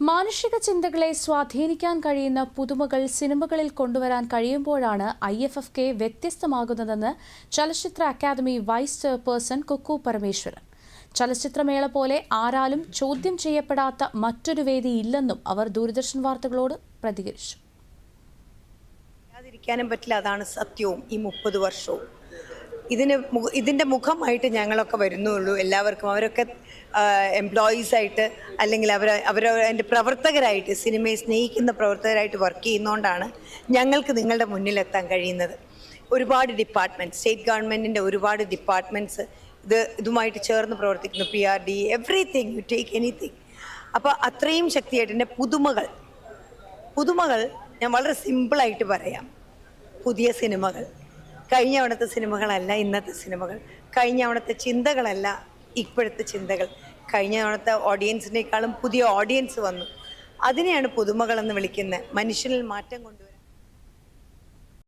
മാനുഷിക ചിന്തകളെ സ്വാധീനിക്കാൻ കഴിയുന്ന പുതുമകൾ സിനിമകളിൽ കൊണ്ടുവരാൻ കഴിയുമ്പോഴാണ് ഐ എഫ് എഫ് കെ വ്യത്യസ്തമാകുന്നതെന്ന് ചലച്ചിത്ര academy vice chairperson Kukku Parameswaran. ചലച്ചിത്രമേള പോലെ ആരാലും ചോദ്യം ചെയ്യപ്പെടാത്ത മറ്റൊരു വേദി ഇല്ലെന്നും അവർ ദൂരദർശൻ വാർത്തകളോട് പ്രതികരിച്ചു. പറ്റില്ല. അതാണ് സത്യവും ഈ മുപ്പത് വർഷവും. ഇതിന് ഇതിന്റെ മുഖമായിട്ട് ഞങ്ങളൊക്കെ വരുന്നുള്ളൂ. എല്ലാവർക്കും അവരൊക്കെ എംപ്ലോയീസ് ആയിട്ട് അല്ലെങ്കിൽ അവർ അവർ എന്റെ പ്രവർത്തകരായിട്ട് സിനിമയെ സ്നേഹിക്കുന്ന പ്രവർത്തകരായിട്ട് വർക്ക് ചെയ്യുന്നതുകൊണ്ടാണ് ഞങ്ങൾക്ക് നിങ്ങളുടെ മുന്നിലെത്താൻ കഴിയുന്നത്. ഒരുപാട് ഡിപ്പാർട്ട്മെന്റ് സ്റ്റേറ്റ് ഗവൺമെന്റിന്റെ ഒരുപാട് ഡിപ്പാർട്ട്മെന്റ്സ് ഇത് ഇതുമായിട്ട് ചേർന്ന് പ്രവർത്തിക്കുന്നു. P R D everything you take anything അപ്പോൾ അത്രയും ശക്തിയായിട്ട് എന്റെ പുതുമകൾ പുതുമകൾ ഞാൻ വളരെ സിമ്പിളായിട്ട് പറയാം. പുതിയ സിനിമകൾ. കഴിഞ്ഞ അവിടുത്തെ സിനിമകളല്ല ഇന്നത്തെ സിനിമകൾ. കഴിഞ്ഞ അവിടുത്തെ ചിന്തകളല്ല ഇപ്പോഴത്തെ ചിന്തകൾ. കഴിഞ്ഞ അവിടുത്തെ ഓഡിയൻസിനേക്കാളും പുതിയ ഓഡിയൻസ് വന്നു. അതിനെയാണ് പുതുമകളെന്ന് വിളിക്കുന്നത് മനുഷ്യനിൽ മാറ്റം കൊണ്ടുവരുന്നത്.